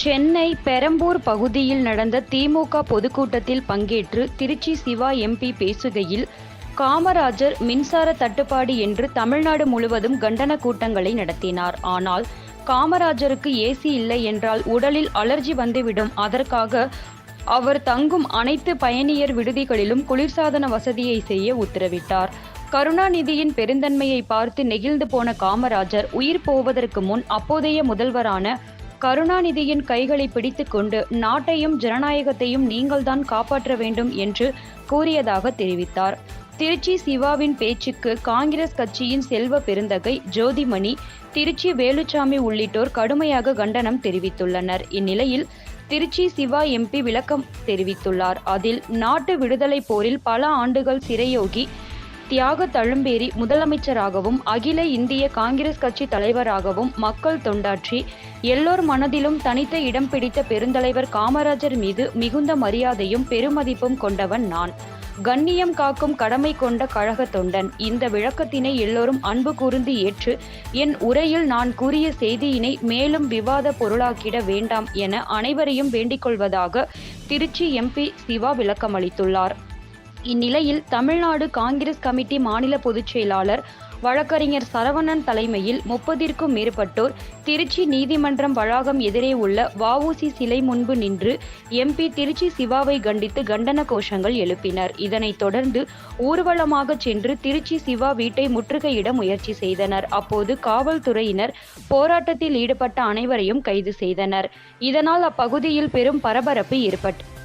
சென்னை பெரம்பூர் பகுதியில் நடந்த திமுக பொதுக்கூட்டத்தில் பங்கேற்று திருச்சி சிவா எம்பி பேசுகையில் காமராஜர் மின்சார தட்டுப்பாடு என்று தமிழ்நாடு முழுவதும் கண்டன கூட்டங்களை நடத்தினார். ஆனால் காமராஜருக்கு ஏசி இல்லை என்றால் உடலில் அலர்ஜி வந்துவிடும். அதற்காக அவர் தங்கும் அனைத்து பயணியர் விடுதிகளிலும் குளிர்சாதன வசதியை செய்ய உத்தரவிட்டார். கருணாநிதியின் பெருந்தன்மையை பார்த்து நெகிழ்ந்து போன காமராஜர் உயிர் போவதற்கு முன் அப்போதைய முதல்வரான கருணாநிதியின் கைகளை பிடித்துக்கொண்டு நாட்டையும் ஜனநாயகத்தையும் நீங்கள்தான் காப்பாற்ற வேண்டும் என்று கூறியதாக தெரிவித்தார். திருச்சி சிவாவின் பேச்சுக்கு காங்கிரஸ் கட்சியின் செல்வ பெருந்தகை ஜோதிமணி திருச்சி வேலுச்சாமி உள்ளிட்டோர் கடுமையாக கண்டனம் தெரிவித்துள்ளனர். இந்நிலையில் திருச்சி சிவா எம்பி விளக்கம் தெரிவித்துள்ளார். அதில் நாட்டு விடுதலை போரில் பல ஆண்டுகள் சிறையோகி தியாக தழும்பேரி முதலமைச்சராகவும் அகில இந்திய காங்கிரஸ் கட்சி தலைவராகவும் மக்கள் தொண்டாற்றி எல்லோர் மனதிலும் தனித்த இடம் பிடித்த பெருந்தலைவர் காமராஜர் மீது மிகுந்த மரியாதையும் பெருமதிப்பும் கொண்டவன் நான். கண்ணியம் காக்கும் கடமை கொண்ட கழக தொண்டன். இந்த விளக்கத்தினை எல்லோரும் அன்பு கூர்ந்து ஏற்று என் உரையில் நான் கூறிய செய்தியினை மேலும் விவாத பொருளாக்கிட வேண்டாம் என அனைவரையும் வேண்டிக்கொள்வதாக திருச்சி எம்பி சிவா விளக்கமளித்துள்ளார். இந்நிலையில் தமிழ்நாடு காங்கிரஸ் கமிட்டி மாநில பொதுச் செயலாளர் வழக்கறிஞர் சரவணன் தலைமையில் முப்பதிற்கும் மேற்பட்டோர் திருச்சி நீதிமன்றம் வளாகம் எதிரே உள்ள வஉசி சிலை முன்பு நின்று எம்பி திருச்சி சிவாவை கண்டித்து கண்டன கோஷங்கள் எழுப்பினர். இதனைத் தொடர்ந்து ஊர்வலமாக சென்று திருச்சி சிவா வீட்டை முற்றுகையிட முயற்சி செய்தனர். அப்போது காவல்துறையினர் போராட்டத்தில் ஈடுபட்ட அனைவரையும் கைது செய்தனர். இதனால் அப்பகுதியில் பெரும் பரபரப்பு ஏற்பட்டது